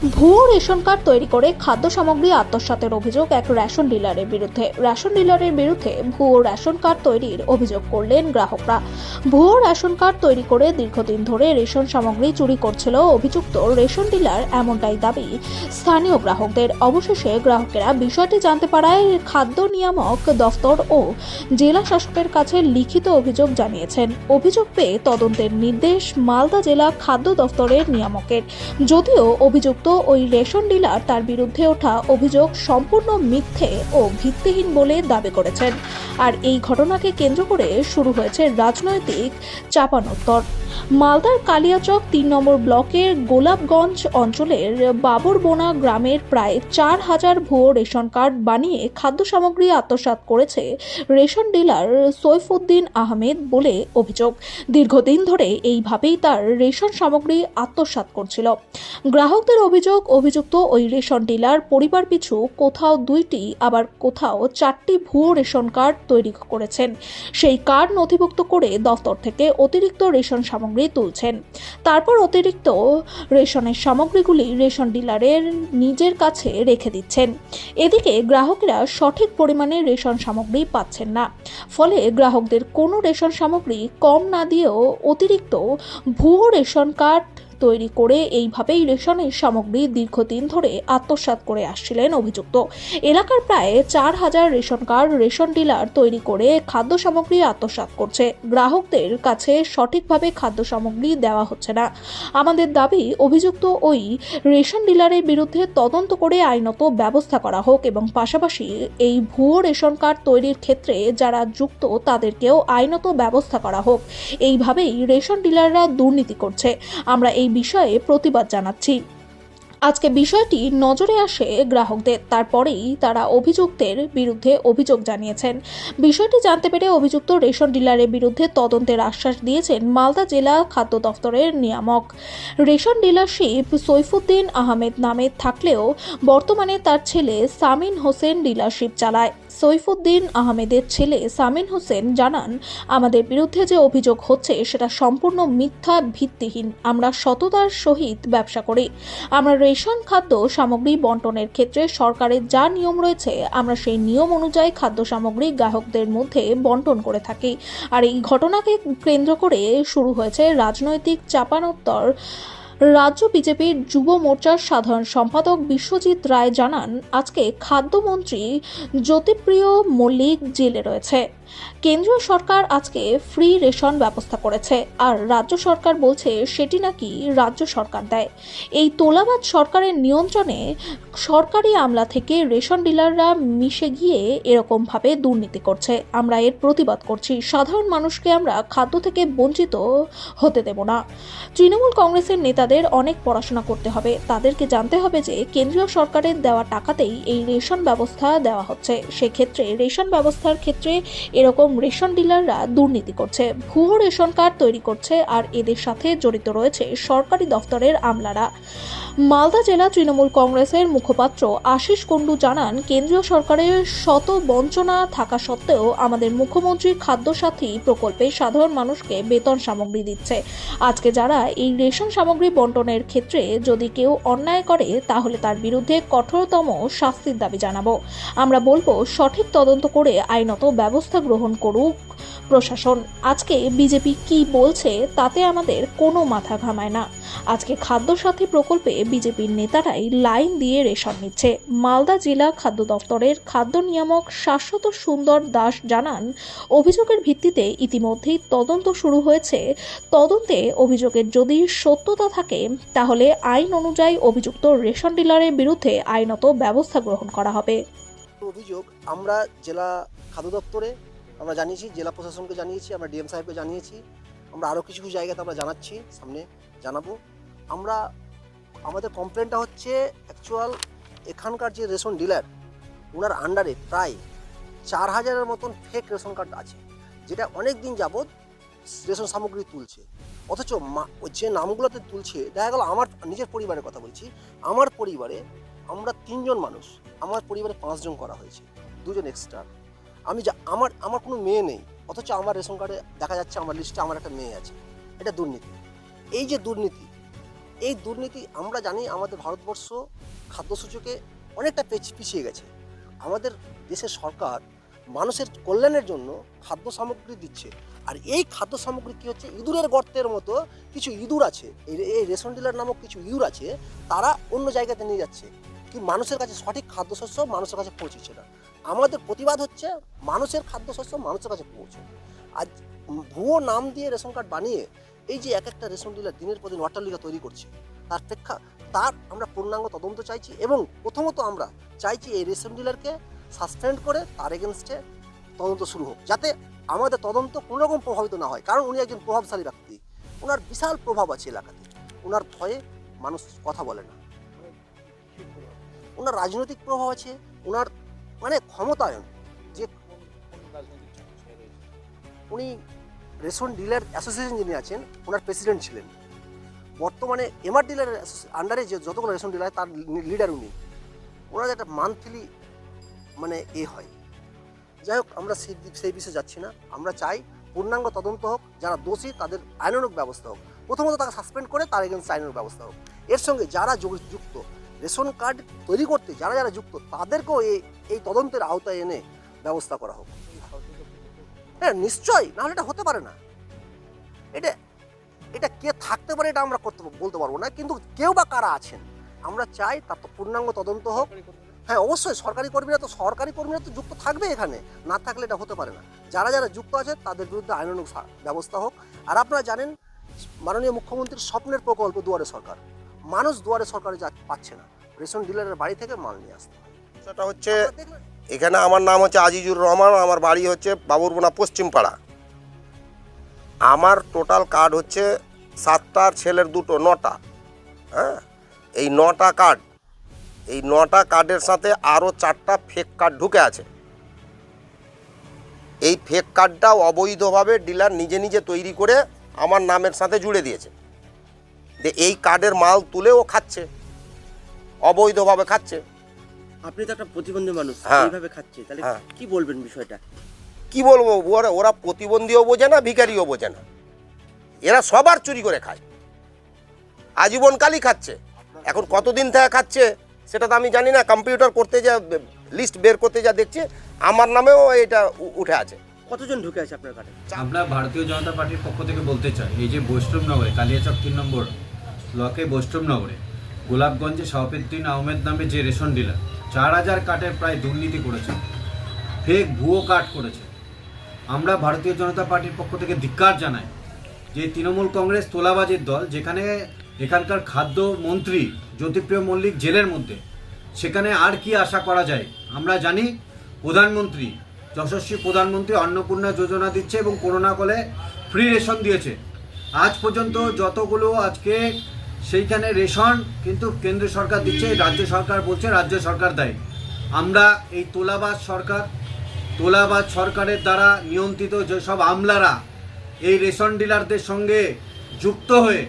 ভুয়ো ration card তৈরি করে খাদ্য সামগ্রী আত্মসাতের অভিযোগ এক রেশন ডিলারের বিরুদ্ধে। রেশন ডিলারের বিরুদ্ধে ভুয়ো রেশন কার্ড তৈরির অভিযোগ করলেন গ্রাহকরা। ভুয়ো রেশন কার্ড তৈরি করে দীর্ঘদিন ধরে রেশন সামগ্রী চুরি করছিল অভিযুক্ত রেশন ডিলার এমনটাই দাবি স্থানীয় গ্রাহকদের। অবশেষে গ্রাহকেরা বিষয়টি জানতে পারায় খাদ্য নিয়ামক, দফতর ও জেলা শাসকের কাছে লিখিত অভিযোগ জানিয়েছেন। অভিযোগ পেয়ে তদন্তের নির্দেশ মালদা জেলা খাদ্য দফতরের নিয়ামকের। যদিও অভিযুক্ত ওই রেশন ডিলার তার বিরুদ্ধে ওঠা অভিযোগ সম্পূর্ণ মিথ্যে ও ভিত্তিহীন বলে দাবি করেছেন। আর এই ঘটনাকে কেন্দ্র করে শুরু হয়েছে রাজনৈতিক চাপানোত্তর। মালদার কালিয়াচক তিন নম্বর ব্লকের গোলাপগঞ্জ অঞ্চলের বাবরবোনা গ্রামের প্রায় চার হাজার ভুয়ো রেশন কার্ড বানিয়ে খাদ্য সামগ্রী আত্মসাৎ করেছে রেশন ডিলার সৈফুদ্দিন আহমেদ বলে অভিযোগ। দীর্ঘদিন ধরে এইভাবেই তার রেশন সামগ্রী আত্মসাৎ করছিল। গ্রাহকদের অভিযোগ অভিযুক্ত ওই রেশন ডিলার পরিবার পিছু কোথাও দুইটি, আবার কোথাও চারটি ভুয়ো রেশন কার্ড তৈরি করেছেন। সেই কার্ড নথিভুক্ত করে দফতর থেকে অতিরিক্ত রেশন সামগ্রী তুলছেন। তারপর অতিরিক্ত রেশনের সামগ্রীগুলি রেশন ডিলারের নিজের কাছে রেখে দিচ্ছেন। এদিকে গ্রাহকেরা সঠিক পরিমাণে রেশন সামগ্রী পাচ্ছেন না। ফলে গ্রাহকদের কোনো রেশন সামগ্রী কম না দিয়েও অতিরিক্ত ভুয়ো রেশন কার্ড তৈরি করে এইভাবেই রেশনের সামগ্রী দীর্ঘদিন ধরে আত্মসাৎ করে আসছিলেন অভিযুক্ত। এলাকার প্রায় চার হাজার রেশন কার্ড, রেশন ডিলার তৈরি করে খাদ্য সামগ্রী আত্মসাৎ করছে। গ্রাহকদের কাছে সঠিকভাবে খাদ্য সামগ্রী দেওয়া হচ্ছে না। আমাদের দাবি, অভিযুক্ত ওই রেশন ডিলারের বিরুদ্ধে তদন্ত করে আইনত ব্যবস্থা করা হোক এবং পাশাপাশি এই ভুয়ো রেশন কার্ড তৈরির ক্ষেত্রে যারা যুক্ত, তাদেরকেও আইনত ব্যবস্থা করা হোক। এইভাবেই রেশন ডিলাররা দুর্নীতি করছে। আমরা এই বিষয়ে প্রতিবাদ জানাচ্ছি। আজকে বিষয়টি নজরে আসে গ্রাহকদের, তারপরেই তারা অভিযুক্তের বিরুদ্ধে অভিযোগ জানিয়েছেন। বিষয়টি জানতে পেরে অভিযুক্ত রেশন ডিলারের বিরুদ্ধে তদন্তের আশ্বাস দিয়েছেন মালদা জেলা খাদ্য দফতরের নিয়ামক। রেশন ডিলারশিপ সৈফুদ্দিন আহমেদ নামে থাকলেও বর্তমানে তার ছেলে সামিন হোসেন ডিলারশিপ চালায়। সৈফুদ্দিন আহমেদের ছেলে সামিন হোসেন জানান, আমাদের বিরুদ্ধে যে অভিযোগ হচ্ছে সেটা সম্পূর্ণ মিথ্যা, ভিত্তিহীন। আমরা সততার সহিত ব্যবসা করি। আমরা রেশন, খাদ্য সামগ্রী বন্টনের ক্ষেত্রে সরকারের যা নিয়ম রয়েছে, আমরা সেই নিয়ম অনুযায়ী খাদ্য সামগ্রী গ্রাহকদের মধ্যে বন্টন করে থাকি। আর এই ঘটনাকে কেন্দ্র করে শুরু হয়েছে রাজনৈতিক চাপানোত্তর। রাজ্য বিজেপির যুব মোর্চার সাধারণ সম্পাদক বিশ্বজিৎ রায় জানান, আজকে খাদ্যমন্ত্রী জ্যোতিপ্রিয় মল্লিক জেলে রয়েছে। কেন্দ্রীয় সরকার আজকে ফ্রি রেশন ব্যবস্থা করেছে, আর রাজ্য সরকার বলছে সেটি নাকি রাজ্য সরকার দেয়। এই তোলাবাদ সরকারের নিয়ন্ত্রণে সরকারি আমলা থেকে রেশন ডিলাররা মিশে গিয়ে এরকমভাবে দুর্নীতি করছে। আমরা এর প্রতিবাদ করছি। সাধারণ মানুষকে আমরা খাদ্য থেকে বঞ্চিত হতে দেব না। তৃণমূল কংগ্রেসের নেতাদের অনেক পড়াশোনা করতে হবে। তাদেরকে জানতে হবে যে কেন্দ্রীয় সরকারের দেওয়া টাকাতেই এই রেশন ব্যবস্থা দেওয়া হচ্ছে। সেক্ষেত্রে রেশন ব্যবস্থার ক্ষেত্রে এরকম রেশন ডিলাররা দুর্নীতি করছে। ভুয়ো রেশন কার্ড তৈরি করছে আর এদের সাথে জড়িত রয়েছে সরকারি দফতরের আমলারা। মালদা জেলা তৃণমূল কংগ্রেসের মুখপাত্র আশিস কুণ্ডু জানান, কেন্দ্রীয় সরকারের শত বঞ্চনা থাকা সত্ত্বেও আমাদের মুখ্যমন্ত্রী খাদ্যসাথী প্রকল্পে সাধারণ মানুষকে বেতন সামগ্রী দিচ্ছে। আজকে যারা এই রেশন সামগ্রী বন্টনের ক্ষেত্রে যদি কেউ অন্যায় করে, তাহলে তার বিরুদ্ধে কঠোরতম শাস্তির দাবি জানাব। আমরা বলব, সঠিক তদন্ত করে আইনত ব্যবস্থা গ্রহণ করুক প্রশাসন। আজকে বিজেপি কি বলছে তাতে আমাদের কোনো মাথা ঘামায় না। আজকে খাদ্যসাথী প্রকল্পে বিজেপির নেতারাই লাইন দিয়ে রেশন নিচ্ছে। মালদা জেলা খাদ্য দপ্তরের খাদ্য নিয়ামক শাশ্বত সুন্দর দাস জানান, অভিযোগের ভিত্তিতে ইতিমধ্যেই তদন্ত শুরু হয়েছে। তদন্তে অভিযোগের যদি সত্যতা থাকে, তাহলে আইন অনুযায়ী অভিযুক্ত রেশন ডিলারের বিরুদ্ধে আইনত ব্যবস্থা গ্রহণ করা হবে। অভিযোগ আমরা জেলা খাদ্য দপ্তরে আমরা জানিয়েছি, জেলা প্রশাসনকে জানিয়েছি, আমরা ডিএম সাহেবকে জানিয়েছি, আমরা আরও কিছু কিছু জায়গাতে আমরা জানাচ্ছি, সামনে জানাব। আমরা, আমাদের কমপ্লেনটা হচ্ছে অ্যাকচুয়াল এখানকার যে রেশন ডিলার ওনার আন্ডারে প্রায় চার হাজারের মতন ফেক রেশন কার্ড আছে, যেটা অনেক দিন যাবৎ রেশন সামগ্রী তুলছে। অথচ মা- যে নামগুলোতে তুলছে, দেখা গেল আমার নিজের পরিবারের কথা বলছি, আমার পরিবারে আমরা তিনজন মানুষ, আমার পরিবারে পাঁচজন করা হয়েছে, দুজন এক্সট্রা আমি যা, আমার আমার কোনো মেয়ে নেই, অথচ আমার রেশন কার্ডে দেখা যাচ্ছে আমার লিস্টে আমার একটা মেয়ে আছে। এটা দুর্নীতি। এই যে দুর্নীতি, এই দুর্নীতি আমরা জানি আমাদের ভারতবর্ষ খাদ্যসূচকে অনেকটা পেছ- পিছিয়ে গেছে। আমাদের দেশের সরকার মানুষের কল্যাণের জন্য খাদ্য সামগ্রী দিচ্ছে। আর এই খাদ্য সামগ্রী কী হচ্ছে? ইঁদুরের গর্তের মতো কিছু ইঁদুর আছে। এই রেশন ডিলার নামক কিছু ইঁদুর আছে, তারা অন্য জায়গাতে নিয়ে যাচ্ছে। কি মানুষের কাছে সঠিক খাদ্যশস্য মানুষের কাছে পৌঁছচ্ছে না। আমাদের প্রতিবাদ হচ্ছে মানুষের খাদ্যশস্য মানুষের কাছে পৌঁছে আজ ভুয়ো নাম দিয়ে রেশন কার্ড বানিয়ে এই যে এক একটা রেশন ডিলার দিনের পর দিন অট্টালিকা তৈরি করছে, তার প্রেক্ষা, তার আমরা পূর্ণাঙ্গ তদন্ত চাইছি এবং প্রথমত আমরা চাইছি এই রেশন ডিলারকে সাসপেন্ড করে তার এগেনস্টে তদন্ত শুরু হোক, যাতে আমাদের তদন্ত কোনো রকম প্রভাবিত না হয়। কারণ উনি একজন প্রভাবশালী ব্যক্তি ওনার বিশাল প্রভাব আছে এলাকাতে। ওনার ভয়ে মানুষ কথা বলে না। ওনার রাজনৈতিক প্রভাব আছে ওনার মানে ক্ষমতায়ন, যে উনি রেশন ডিলার অ্যাসোসিয়েশন যিনি আছেন, ওনার প্রেসিডেন্ট ছিলেন। বর্তমানে এমআর ডিলারের আন্ডারে যে যতগুলো রেশন ডিলার, তার লিডার উনি। ওনার একটা মান্থলি মানে এ হয়। যাই হোক, আমরা সেই সেই বিষয়ে যাচ্ছি না। আমরা চাই পূর্ণাঙ্গ তদন্ত হোক, যারা দোষী তাদের আইনানুক ব্যবস্থা হোক। প্রথমত তাকে সাসপেন্ড করে, তার এগেন্স্ট আইনানুক ব্যবস্থা হোক। এর সঙ্গে যারা যুক্ত রেশন কার্ড তৈরি করতে যারা যারা যুক্ত, তাদেরকেও এই এই তদন্তের আওতায় এনে ব্যবস্থা করা হোক। হ্যাঁ নিশ্চয়ই, নাহলে এটা হতে পারে না। এটা এটা কে থাকতে পারে এটা আমরা করতে বলতে পারব না, কিন্তু কেউ বা কারা আছেন, আমরা চাই তার তো পূর্ণাঙ্গ তদন্ত হোক। হ্যাঁ অবশ্যই সরকারি কর্মীরা তো, সরকারি কর্মীরা তো যুক্ত থাকবে এখানে, না থাকলে এটা হতে পারে না। যারা যারা যুক্ত আছে, তাদের বিরুদ্ধে আইনানুগ ব্যবস্থা হোক। আর আপনারা জানেন, মাননীয় মুখ্যমন্ত্রীর স্বপ্নের প্রকল্প দুয়ারে সরকার। মানুষ দুয়ারে সরকারে যা পাচ্ছে না। রেশন ডিলারের বাড়ি থেকে মাল নিয়ে আসতে সেটা হচ্ছে এখানে আমার নাম হচ্ছে আজিজুর রহমান আমার বাড়ি হচ্ছে বাবুরবোনা পশ্চিমপাড়া আমার টোটাল কার্ড হচ্ছে সাতটার ছেলের দুটো নটা। হ্যাঁ? এই নটা কার্ড এই নটা কার্ডের সাথে আরও চারটা ফেক কার্ড ঢুকে আছে। এই ফেক কার্ডটা অবৈধভাবে ডিলার নিজে নিজে তৈরি করে আমার নামের সাথে জুড়ে দিয়েছে। যে এই কার্ডের মাল তুলে ও খাচ্ছে। অবৈধভাবে খাচ্ছে। আপনি তো একটা প্রতিবন্ধী মানুষ হ্যাঁ। এইভাবে খাচ্ছে। তাহলে হ্যাঁ। কি বলবেন বিষয়টা? কি বলব? ওরা ওরা প্রতিবন্ধীও বোঝে না ভিখারিও বোঝে না। এরা সবার চুরি করে খায়। আজীবনকালই খাচ্ছে। এখন কতদিন থেকে খাচ্ছে সেটা তো আমি জানি না। কম্পিউটার করতে যা লিস্ট বের করতে যা দেখছি আমার নামেও এটা উঠে আছে। কতজন ঢুকে আছে আপনার কার্ডে? আমরা ভারতীয় জনতা পার্টির পক্ষ থেকে বলতে চাই এই যে বৈষ্ণবনগরে কালিয়াচক তিন নম্বর ব্লকে বৈষ্ণবনগরে। গোলাপগঞ্জে শাহফুদ্দিন আহমেদ নামে যে রেশন ডিলার, চার হাজার কার্ডের প্রায় দুর্নীতি করেছে। ফেক ভুয়ো কার্ড করেছে। আমরা ভারতীয় জনতা পার্টির পক্ষ থেকে ধিক্কার জানাই যে তৃণমূল কংগ্রেস তোলাবাজির দল, যেখানে এখানকার খাদ্য মন্ত্রী জ্যোতিপ্রিয় মল্লিক জেলের মধ্যে, সেখানে আর কি আশা করা যায়? আমরা জানি প্রধানমন্ত্রী, যশস্বী প্রধানমন্ত্রী অন্নপূর্ণা যোজনা দিচ্ছে এবং করোনা কলে ফ্রি রেশন দিয়েছে। আজ পর্যন্ত যতগুলো আজকে সেইখানে রেশন কিন্তু কেন্দ্র সরকার দিচ্ছে, রাজ্য সরকার বলছে রাজ্য সরকার দেয়। আমরা এই তোলাবাজ সরকার, তোলাবাজ সরকারের দ্বারা নিয়ন্ত্রিত যেসব আমলারা এই রেশন ডিলারদের সঙ্গে যুক্ত হয়ে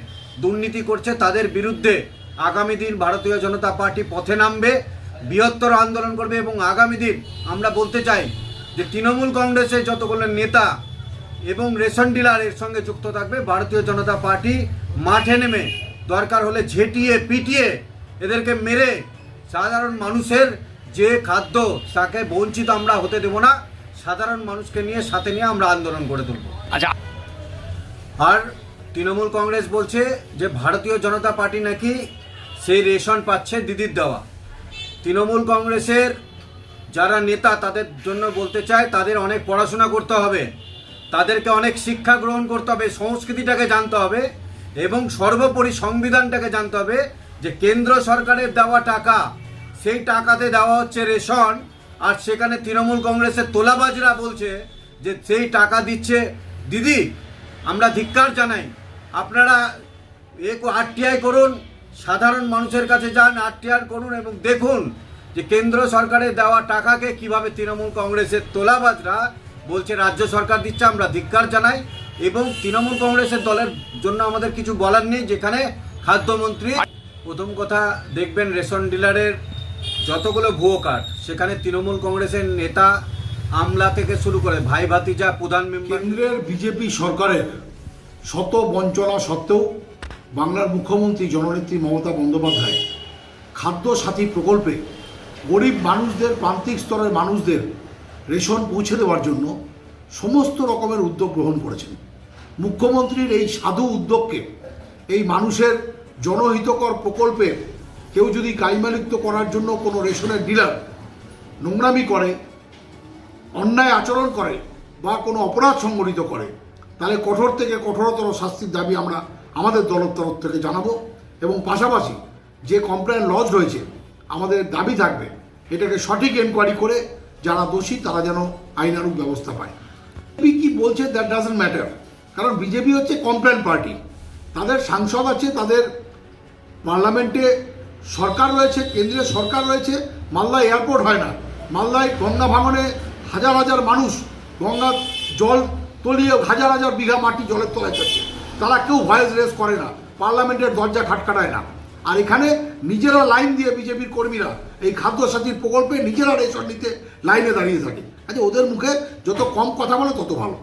দুর্নীতি করছে, তাদের বিরুদ্ধে আগামী দিন ভারতীয় জনতা পার্টি পথে নামবে, বৃহত্তর আন্দোলন করবে এবং আগামী দিন আমরা বলতে চাই যে তৃণমূল কংগ্রেসের যতগুলো নেতা এবং রেশন ডিলারের সঙ্গে যুক্ত থাকবে, ভারতীয় জনতা পার্টি মাঠে নেমে দরকার হলে ঝেঁটিয়ে পিটিয়ে এদেরকে মেরে সাধারণ মানুষের যে খাদ্য তাকে বঞ্চিত আমরা হতে দেব না। সাধারণ মানুষকে নিয়ে সাথে নিয়ে আমরা আন্দোলন করে তুলব। আচ্ছা। আর তৃণমূল কংগ্রেস বলছে যে ভারতীয় জনতা পার্টি নাকি সেই রেশন পাচ্ছে দিদির দেওয়া। তৃণমূল কংগ্রেসের যারা নেতা তাদের জন্য বলতে চায় তাদের অনেক পড়াশোনা করতে হবে। তাদেরকে অনেক শিক্ষা গ্রহণ করতে হবে সংস্কৃতিটাকে জানতে হবে। এবং সর্বোপরি সংবিধানটাকে জানতে হবে যে কেন্দ্র সরকারের দেওয়া টাকা, সেই টাকাতে দেওয়া হচ্ছে রেশন, আর সেখানে তৃণমূল কংগ্রেসের তোলাবাজরা বলছে যে সেই টাকা দিচ্ছে দিদি, আমরা ধিক্কার জানাই। আপনারা এ আরটিআই করুন, সাধারণ মানুষের কাছে যান, আরটিআই করুন এবং দেখুন যে কেন্দ্র সরকারের দেওয়া টাকাকে কীভাবে তৃণমূল কংগ্রেসের তোলাবাজরা বলছে রাজ্য সরকার দিচ্ছে, আমরা ধিক্কার জানাই। এবং তৃণমূল কংগ্রেসের দলের জন্য আমাদের কিছু বলার নেই যেখানে খাদ্যমন্ত্রী প্রথম কথা দেখবেন রেশন ডিলারের যতগুলো ভুয়ো কার্ড সেখানে তৃণমূল কংগ্রেসের নেতা আমলা থেকে শুরু করে ভাই ভাতিজা প্রধান কেন্দ্রের বিজেপি সরকারের শত বঞ্চনা সত্ত্বেও বাংলার মুখ্যমন্ত্রী জননেত্রী মমতা বন্দ্যোপাধ্যায় খাদ্য সাথী প্রকল্পে গরিব মানুষদের প্রান্তিক স্তরের মানুষদের রেশন পৌঁছে দেওয়ার জন্য সমস্ত রকমের উদ্যোগ গ্রহণ করেছেন। মুখ্যমন্ত্রীর এই সাধু উদ্যোগকে, এই মানুষের জনহিতকর প্রকল্পে কেউ যদি কালিমালিপ্ত করার জন্য কোনো রেশনের ডিলার নোংরামি করে, অন্যায় আচরণ করে বা কোনো অপরাধ সংগঠিত করে, তাহলে কঠোর থেকে কঠোরতর শাস্তির দাবি আমরা আমাদের দলের তরফ থেকে জানাব এবং পাশাপাশি যে কমপ্লেন লজ রয়েছে আমাদের দাবি থাকবে, এটাকে সঠিক এনকোয়ারি করে যারা দোষী তারা যেন আইনানুগ ব্যবস্থা পায়। কি বলছে দ্যাট ডাজেন্ট ম্যাটার কারণ বিজেপি হচ্ছে কমপ্লেন পার্টি তাদের সাংসদ আছে, তাদের পার্লামেন্টে সরকার রয়েছে, কেন্দ্রীয় সরকার রয়েছে মালদা এয়ারপোর্ট হয় না। মালদায় গঙ্গা ভাঙনে হাজার হাজার মানুষ, গঙ্গা জল তলিয়ে হাজার হাজার বিঘা মাটি জলের তলায় যাচ্ছে তারা কেউ ভয়েস রেস করে না পার্লামেন্টের দরজা খাটখাটায় না। আর এখানে নিজেরা লাইন দিয়ে বিজেপির কর্মীরা, এই খাদ্য সাথীর প্রকল্পে নিজেরা রেশন নিতে লাইনে দাঁড়িয়ে থাকে। আচ্ছা ওদের মুখে যত কম কথা বলে তত ভালো।